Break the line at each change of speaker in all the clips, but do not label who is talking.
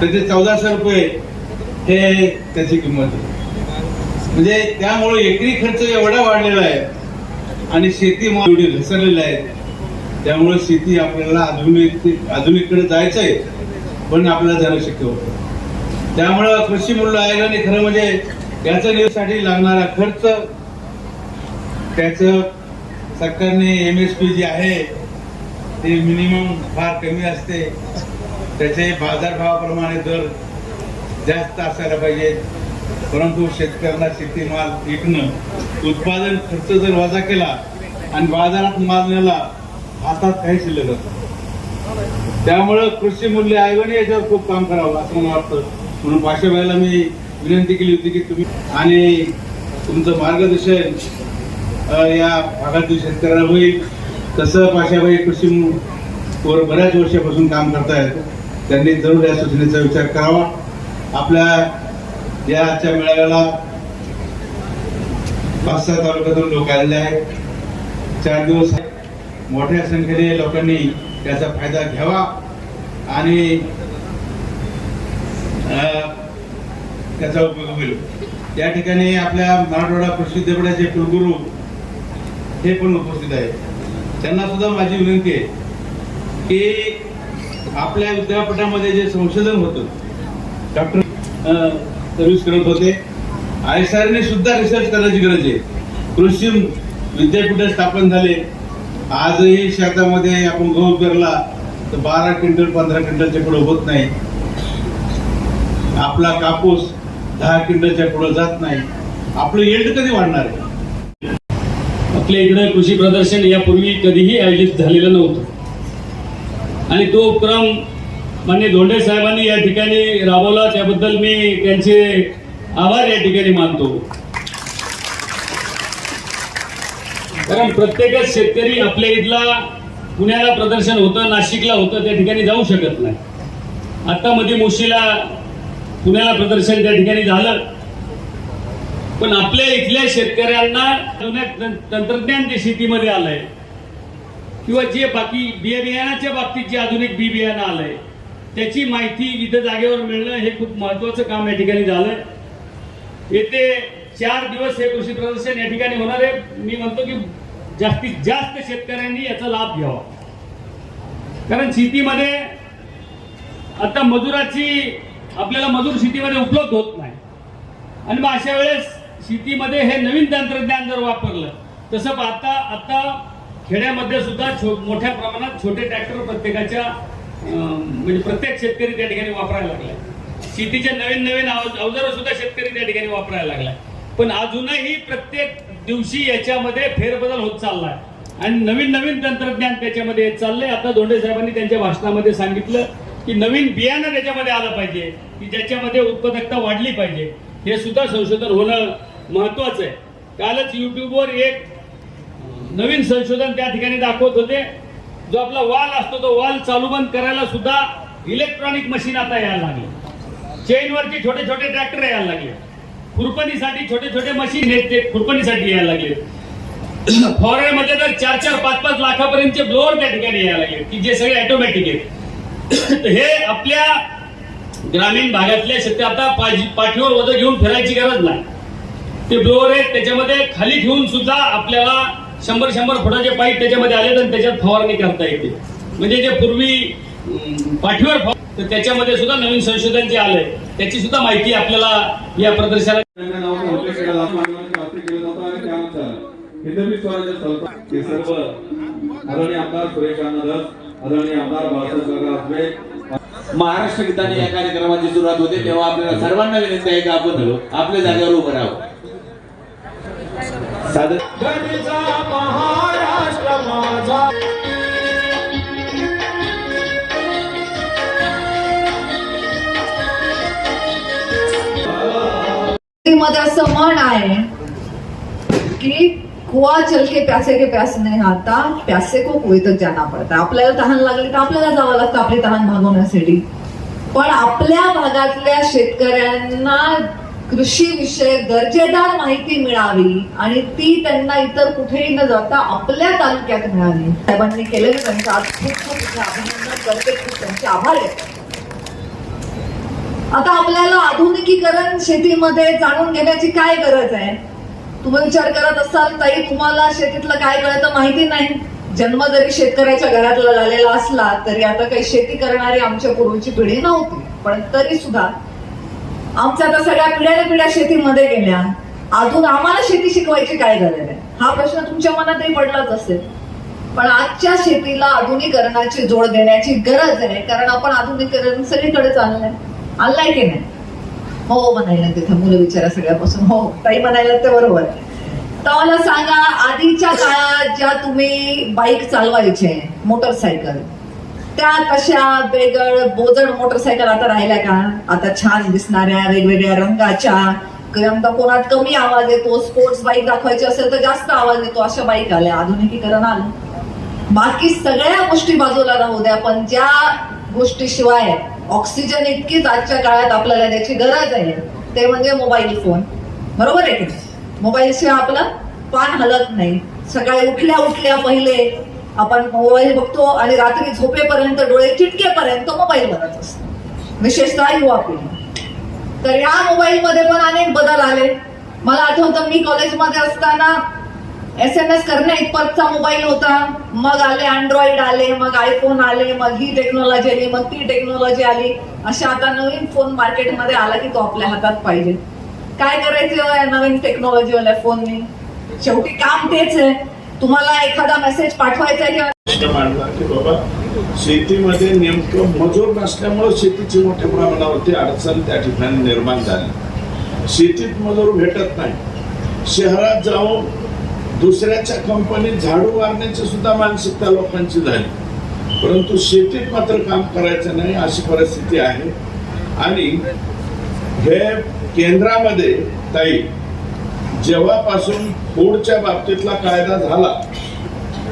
तर ते चौदाशे रुपये हे त्याची किंमत आहे. म्हणजे त्यामुळे एकरी खर्च एवढा वाढलेला आहे आणि शेती एवढी घसरलेली आहे. त्यामुळे शेती आपल्याला आधुनिक आधुनिककडे जायचं आहे पण आपल्याला जाणं शक्य होतं त्यामुळं कृषी मूल्य आयोगाने खरं म्हणजे याच्या निवडीसाठी लागणारा खर्च त्याच सरकारने एम एस पी जी आहे ते मिनिमम फार कमी असते. त्याचे बाजारभावाप्रमाणे दर जास्त असायला पाहिजे. परंतु शेतकऱ्यांना शेतीमाल विकणं उत्पादन खर्च जर वजा केला आणि बाजारात माल नेला हातात काही शिल्लक असतं त्यामुळं कृषी मूल्य आयोगाने याच्यावर खूप काम करावं असं मला वाटतं. म्हणून पाशाबाईला मी विनंती केली होती की तुम्ही आणि तुमचं मार्गदर्शन या भागातील शेतकऱ्यांना होईल. तसं पाशाबाई कृषी वर बऱ्याच वर्षापासून काम करतायत. त्यांनी जरूर या सूचनेचा विचार करावा. आपल्या या आजच्या मेळाव्याला पाच सहा तालुक्यातून लोक आलेले आहेत. चार दिवस मोठ्या संख्येने लोकांनी त्याचा फायदा घ्यावा आणि त्याचा उपयोग होईल. या ठिकाणी आपल्या मराठवाडा कृषी विद्यापीठाचे कुलगुरू हे पण उपस्थित आहेत. त्यांना सुद्धा माझी विनंती आहे की आपल्या विद्यापीठामध्ये जे संशोधन होतं डॉक्टर सर्व्हिस करत होते. आय एस आरने सुद्धा रिसर्च करायची गरज आहे. कृषी विद्यापीठ स्थापन झाले. आजही शेतामध्ये आपण गहू पेरला तर बारा क्विंटल पंधरा क्विंटलच्या पुढे होत नाही. आपला कापूस दहा क्विंटलच्या पुढे जात नाही. आपलं येल्ड कधी वाढणार आहे?
आपल्या इकडे कृषी प्रदर्शन यापूर्वी कधीही आयोजित झालेलं नव्हतं. आणि तो उपक्रम मान्य धोंडे साहेबांनी या ठिकाणी राबवला त्याबद्दल मी त्यांचे आभार या ठिकाणी मानतो. कारण प्रत्येकच शेतकरी आपल्या इथला पुण्याला प्रदर्शन होतं नाशिकला होतं त्या ठिकाणी जाऊ शकत नाही. आता मध्ये मुशीला पुण्याला प्रदर्शन त्या ठिकाणी झालं. पण आपल्या इथल्या शेतकऱ्यांना जुन्या तंत्रज्ञान जे शेतीमध्ये आलंय किंवा जे बाकी बिया बियाणाच्या बाबतीत जे आधुनिक बी बियाणं आलंय त्याची माहिती इथं जागेवर मिळणं हे खूप महत्वाचं काम या ठिकाणी झालंय. येते चार दिवस हे कृषी प्रदर्शन या ठिकाणी होणार आहे. मी म्हणतो की जास्तीत जास्त शेतकऱ्यांनी याचा लाभ घ्यावा. कारण शेतीमध्ये आता मजुराची आपल्याला मजूर शेतीमध्ये उपलब्ध होत नाही. आणि मग अशा वेळेस शेतीमध्ये हे नवीन तंत्रज्ञान जर वापरलं तसं आता आता खेड्यामध्ये सुद्धा छो मोठ्या प्रमाणात छोटे ट्रॅक्टर प्रत्येकाच्या म्हणजे प्रत्येक शेतकरी त्या ठिकाणी वापरायला लागला शेतीचे नवीन नवीन अवजारं सुद्धा शेतकरी त्या ठिकाणी वापरायला लागला पण अजूनही प्रत्येक दिवशी याच्यामध्ये फेरबदल होत चाललाय. आणि नवीन नवीन तंत्रज्ञान त्याच्यामध्ये येत चाललंय. आता धोंडे साहेबांनी त्यांच्या भाषणामध्ये सांगितलं की नवीन बियाणं त्याच्यामध्ये आलं पाहिजे की ज्याच्यामध्ये उत्पादकता वाढली पाहिजे. हे सुद्धा संशोधन होणं महत्वाचं आहे. कालच युट्यूबवर एक नवीन संशोधन त्या ठिकाणी दाखवत होते. जो आपला वाल असतो तो वाल चालू बंद करायला सुद्धा इलेक्ट्रॉनिक मशीन आता यायला लागले. चेनवरती छोटे छोटे ट्रॅक्टर यायला लागले. खुरपणीसाठी छोटे छोटे मशीन आहेत ते खुरपणीसाठी यायला लागले. फॉरेनमध्ये तर चार चार पाच पाच लाखापर्यंतचे ब्लोअर त्या ठिकाणी यायला लागले की जे सगळे ऑटोमॅटिक आहेत. तर हे आपल्या ग्रामीण भागातल्या शेतकरी आता पाठीवर वजन घेऊन फिरायची गरज नाही. ते ब्लोअर आहेत त्याच्यामध्ये खाली ठेवून सुद्धा आपल्याला शंभर शंभर फुटाचे पाईप त्याच्यामध्ये आले तर त्याच्यात फवारणी करता येते. म्हणजे जे पूर्वी पाठीवर तर त्याच्यामध्ये सुद्धा नवीन संशोधन जे आलंय त्याची सुद्धा माहिती आपल्याला या प्रदर्शनात
सर्व आदरणीय आमदार सुरेश आदरणीय आमदार बाळासाहेब
महाराष्ट्र गीताने या कार्यक्रमाची सुरुवात होते तेव्हा आपल्याला सर्वांना विनंती आहे की आपण आपल्या जागेवर उभं राहावं.
सादरमध्ये असं म्हण आहे की कुआ चल के प्यासे के प्यास नाही आता प्यासे को कुएं तक जाना पडता. आपल्याला तहान लागली तर आपल्याला जावं लागतं आपली तहान भागवण्यासाठी पण आपल्या भागातल्या शेतकऱ्यांना कृषी विषय दर्जेदार माहिती मिळावी आणि ती त्यांना इतर कुठेही न जाता आपल्या तालुक्यात मिळावी. साहेबांनी केलेलं त्यांचं आज खूप खूप अभिनंदन. करते खूप त्यांचे आभार आहेत आता आपल्याला आधुनिकीकरण शेतीमध्ये जाणून घेण्याची काय गरज आहे? तुम्ही विचार करत असाल ताई तुम्हाला शेतीतलं काय कळतं माहिती नाही. जन्म जरी शेतकऱ्याच्या घरातला झालेला असला तरी आता काही शेती करणारी आमच्या पूर्वीची पिढी नव्हती पण तरी सुद्धा आमच्या आता सगळ्या पिढ्या पिढ्या शेतीमध्ये गेल्या. अजून आम्हाला शेती शिकवायची काय गरज आहे? हा प्रश्न तुमच्या मनातही पडलाच असेल. पण आजच्या शेतीला आधुनिकरणाची जोड देण्याची गरज आहे कारण आपण आधुनिकरण सगळीकडे चाललंय. आणलाय की नाही? हो, हो म्हणायला तिथे मुलं विचारा सगळ्यापासून. हो, हो ताई म्हणायला ते बरोबर आहे. तर मला सांगा आधीच्या काळात ज्या तुम्ही बाईक चालवायचे मोटरसायकल त्या तशा वेगळ बोजड मोटरसायकल आता राहिल्या का? आता छान दिसणाऱ्या वेगवेगळ्या रंगाच्या. किंवा कोणात कमी आवाज येतो. स्पोर्ट्स बाईक दाखवायची असेल तर जास्त आवाज येतो. अशा बाईक आल्या. आधुनिकीकरण आलं. बाकी सगळ्या गोष्टी बाजूला राहू द्या पण ज्या गोष्टीशिवाय ऑक्सिजन इतकीच आजच्या काळात आपल्याला त्याची गरज आहे ते म्हणजे मोबाईल फोन बरोबर आहे की मोबाईल शिवाय आपलं पान हलत नाही. सकाळी उठल्या उठल्या पहिले आपण मोबाईल बघतो आणि रात्री झोपेपर्यंत डोळे चिटकेपर्यंत मोबाईल बघत असतो. विशेषतः युवा पिढी. तर या मोबाईल मध्ये पण अनेक बदल आले. मला आठवतं मी कॉलेजमध्ये असताना एस एम एस करण्या इतपतचा मोबाईल होता. मग आले अँड्रॉइड आले मग आयफोन आले मग ही टेक्नॉलॉजी आली मग ती टेक्नॉलॉजी आली. अशा आता नवीन फोन मार्केटमध्ये आला की तो आपल्या हातात पाहिजे. काय करायचं या नवीन टेक्नॉलॉजीवाल्या फोनने शेवटी काम तेच आहे. तुम्हाला एखादा मेसेज पाठवायचा आहे किंवा
बाबा शेतीमध्ये नेमकं मजूर नसल्यामुळे शेतीची मोठ्या प्रमाणावरती अडचण त्या ठिकाणी निर्माण झाली. शेतीत मजूर भेटत नाही. शहरात जाऊन दुसऱ्याच्या कंपनीत झाडू मारण्याची सुद्धा मानसिकता लोकांची झाली. परंतु शेतीत मात्र काम करायचं नाही अशी परिस्थिती आहे. आणि हे केंद्रामध्ये ताई जेव्हापासून फूडच्या बाबतीतला कायदा झाला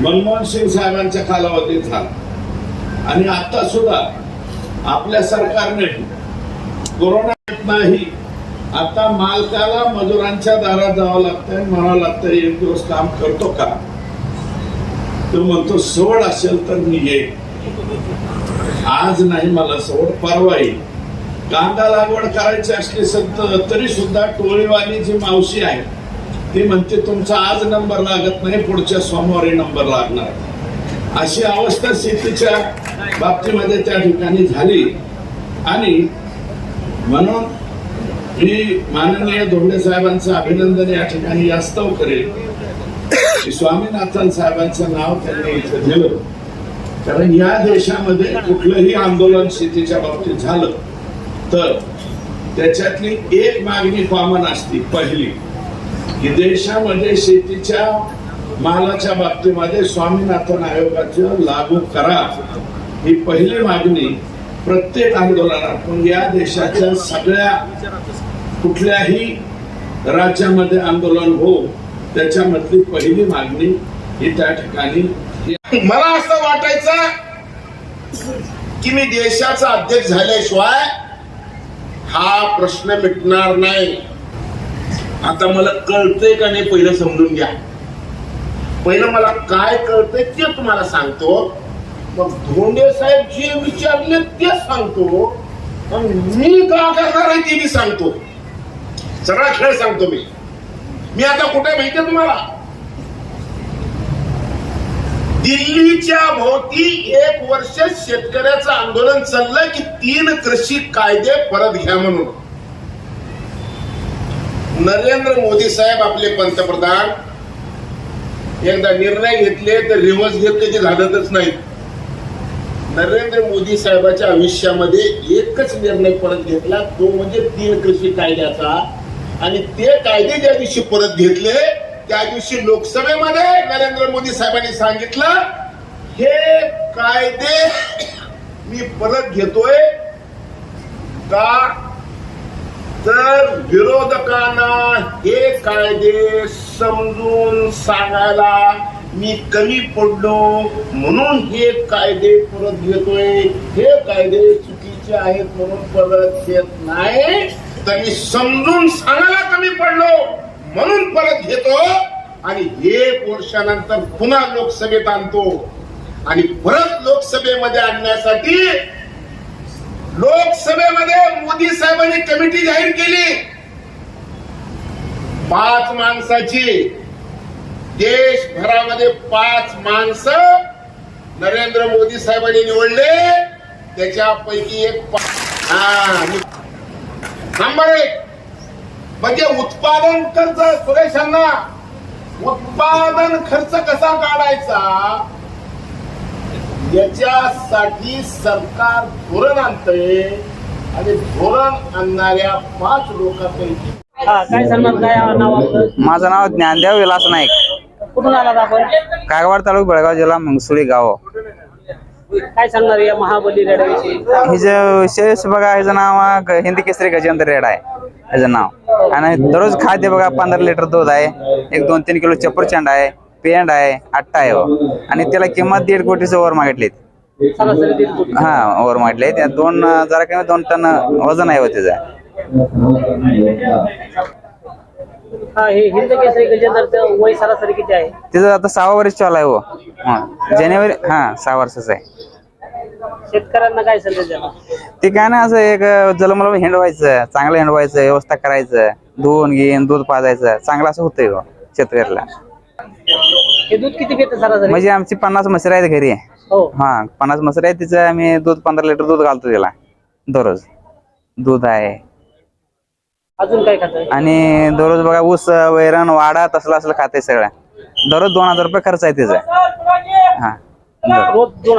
मनमोहन सिंग साहेबांच्या कालावधीत झाला. आणि आता सुद्धा आपल्या सरकारने कोरोना येत नाही आता मालकाला मजुरांच्या दारात जावं लागतंय म्हणावं लागतं एक दिवस काम करतो का? तो म्हणतो सवड असेल तर मी येईल आज नाही मला सवड परवा येईल कांदा लागवड करायची असली संत तरी सुद्धा टोळीवाली जी मावशी आहे ती म्हणते तुमचा आज नंबर लागत नाही पुढच्या सोमवारी नंबर लागणार अशी अवस्था शेतीच्या बाबतीमध्ये त्या ठिकाणी झाली. आणि म्हणून मी माननीय धोंडे साहेबांचं अभिनंदन या ठिकाणी यास्तव करेल. की स्वामीनाथन साहेबांचं नाव त्यांनी इथं दिलं. कारण या देशामध्ये कुठलंही आंदोलन शेतीच्या बाबतीत झालं. तर त्याच्यातली एक मागणी कॉमन असती पहिली. की देशामध्ये शेतीच्या मालाच्या बाबतीमध्ये स्वामीनाथन आयोगाचं लागू करा. ही पहिली मागणी प्रत्येक आंदोलनात या देशाच्या सगळ्या कुठल्याही राज्यामध्ये आंदोलन हो त्याच्यामधली पहिली मागणी ही त्या ठिकाणी
मला असं वाटायचं की मी देशाचा अध्यक्ष झाल्याशिवाय हा प्रश्न मिटणार नाही. आता मला कळतंय का नाही पहिलं समजून घ्या. पहिलं मला काय कळतंय ते तुम्हाला सांगतो. मग धोंडे साहेब जे विचारले ते सांगतो. मग मी का करणार आहे ते मी सांगतो. सगळा खेळ सांगतो मी. मी आता कुठे माहितीये तुम्हाला? दिल्लीच्या भोवती एक वर्ष शेतकऱ्याचं आंदोलन चाललंय की तीन कृषी कायदे परत घ्या म्हणून. नरेंद्र मोदी साहेब आपले पंतप्रधान एकदा निर्णय घेतले तर रिव्हर्स घेत कधी झालंच नाहीत नरेंद्र मोदी साहेबाच्या आयुष्यामध्ये एकच निर्णय परत घेतला तो म्हणजे तीन कृषी कायद्याचा. आणि ते कायदे ज्या दिवशी परत घेतले त्या दिवशी लोकसभेमध्ये नरेंद्र मोदी साहेबांनी सांगितलं हे कायदे मी परत घेतोय. का? तर विरोधकांना हे कायदे समजून सांगायला मी कमी पडलो म्हणून हे कायदे परत घेतोय. हे कायदे चुकीचे आहेत म्हणून परत घेत नाही. तरी समजून सांगायला कमी पडलो. म्हणून परत घेतो आणि एक वर्षानंतर पुन्हा लोकसभेत आणतो. आणि परत लोकसभेमध्ये आणण्यासाठी लोकसभेमध्ये मोदी साहेबांनी कमिटी जाहीर केली. पाच माणसाची. देशभरामध्ये पाच माणसं नरेंद्र मोदी साहेबांनी निवडले. त्याच्यापैकी एक हा, नंबर एक. म्हणजे उत्पादन खर्च सुरेशांना उत्पादन खर्च कसा काढायचा? याच्यासाठी सरकार धोरण आणतंय आणि धोरण आणणाऱ्या पाच लोकांपैकी
हा काय सांगणार काय नाव आपलं?
माझं नाव ज्ञानदेव विलास नाईक.
कुठून आलात आपण?
कागवाड तालुका बेळगाव जिल्हा मंगसुळी गाव.
काय सांगणार या महाबली लढ्याविषयी
हिचं विशेष बघा ह्याचं नाव ग- हिंदी केसरी गजेंद्र रेड आहे. ह्याचं नाव. आणि दररोज खाद्य बघा पंधरा लिटर दूध आहे एक दोन तीन किलो चपरचंड आहे पेंड आहे आट्टा आहे हो. आणि त्याला किंमत दीड कोटीचं वर
दीड कोटी
हा वर मागितले. त्या दोन जरा कमी दोन टन वजन आहे हो
हा हे आहे?
त्याचं आता सहा वर्ष चालू आहे हो. जानेवारी हा सहा वर्षाचं आहे.
शेतकऱ्यांना काय संदेश
ते काय ना असं एक जलमल हिंडवायचं चांगलं हिंडवायचं व्यवस्था करायचं धुवून घेऊन दूध पाजायचं चांगलं असं होतंय हो शेतकऱ्याला.
हे दूध किती घेतं सरासरी
म्हणजे आमची पन्नास म्हशी आहेत घरी.
हो.
हा पन्नास म्हशी आहेत तिचं आम्ही दूध पंधरा लिटर दूध घालतो त्याला दररोज. दूध आहे.
अजून काय खात
आणि दररोज बघा ऊस वैरण वाडा तसलं असलं खाते सगळं. दररोज दोन हजार रुपये खर्च आहे त्याचा हा.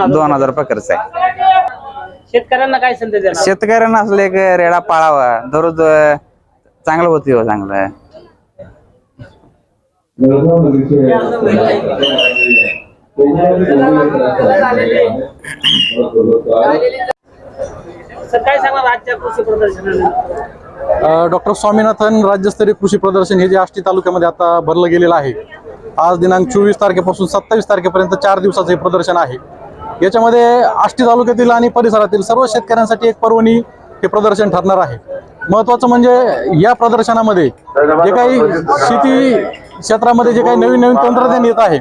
दोन हजार
रुपये खर्च आहे.
शेतकऱ्यांना काय संदेश देणार?
शेतकऱ्यांना असलं एक रेडा पाळावा. दररोज अं, चांगलं होते हो चांगलं.
सर काय सांगणार आजच्या कृषी प्रदर्शनाने
डॉक्टर स्वामीनाथन राज्यस्तरीय कृषी प्रदर्शन हे जे आष्टी तालुक्यामध्ये आता भरलं गेलेलं आहे. आज दिनांक चोवीस तारखेपासून सत्तावीस तारखेपर्यंत चार दिवसाचं हे प्रदर्शन आहे. याच्यामध्ये आष्टी तालुक्यातील आणि परिसरातील सर्व शेतकऱ्यांसाठी एक पर्वणी हे प्रदर्शन ठरणार आहे. महत्वाचं म्हणजे या प्रदर्शनामध्ये जे काही शेती क्षेत्रामध्ये जे काही नवीन नवीन तंत्रज्ञान येत आहे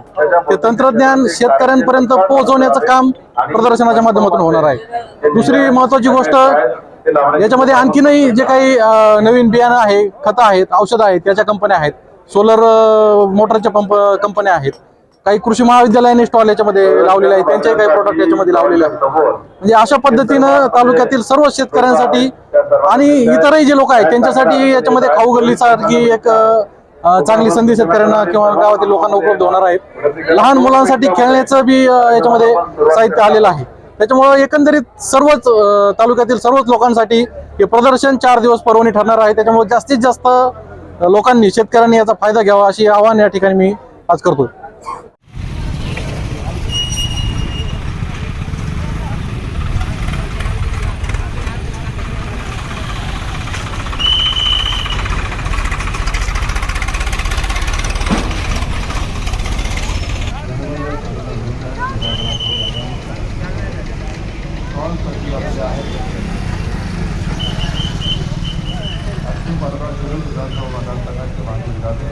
ते तंत्रज्ञान शेतकऱ्यांपर्यंत पोहोचवण्याचं काम प्रदर्शनाच्या माध्यमातून होणार आहे. दुसरी महत्वाची गोष्ट याच्यामध्ये आणखीनही जे काही नवीन बियाणं आहे खतं आहेत औषधं आहेत त्याच्या कंपन्या आहेत. सोलर मोटरच्या पंप कंपन्या आहेत. काही कृषी महाविद्यालयाने स्टॉल याच्यामध्ये लावलेले आहेत. त्यांचे काही प्रोडक्ट याच्यामध्ये लावलेले आहेत. म्हणजे अशा पद्धतीनं तालुक्यातील सर्व शेतकऱ्यांसाठी आणि इतरही जे लोक आहेत त्यांच्यासाठी याच्यामध्ये खाऊ गल्लीसारखी एक चांगली संधी शेतकऱ्यांना किंवा गावातील लोकांना उपलब्ध होणार आहे. लहान मुलांसाठी खेळण्याचं बी याच्यामध्ये साहित्य आलेलं आहे. त्याच्यामुळे एकंदरीत सर्वच तालुक्यातील सर्वच लोकांसाठी हे प्रदर्शन चार दिवस पर्वणी ठरणार आहे. त्याच्यामुळे जास्तीत जास्त लोकांनी शेतकऱ्यांनी याचा फायदा घ्यावा अशी आव्हान या ठिकाणी मी आज करतो
वरून विधानसभा मतदारसंघाचे माजी विधाते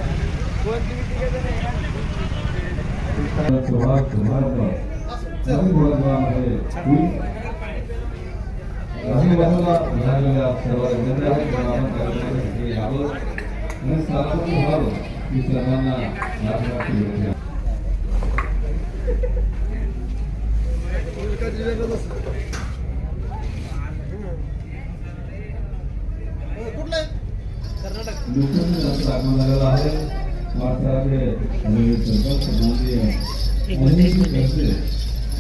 सर्वांना लोकांना जास्त आगमन झालेलं आहे महाराष्ट्राचे संपर्क संबंधी अनेक घटने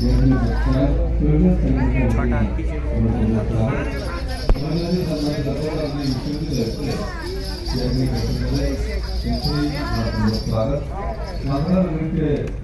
यांनी भक्तार पूर्ण संघटना स्वागत महाराष्ट्र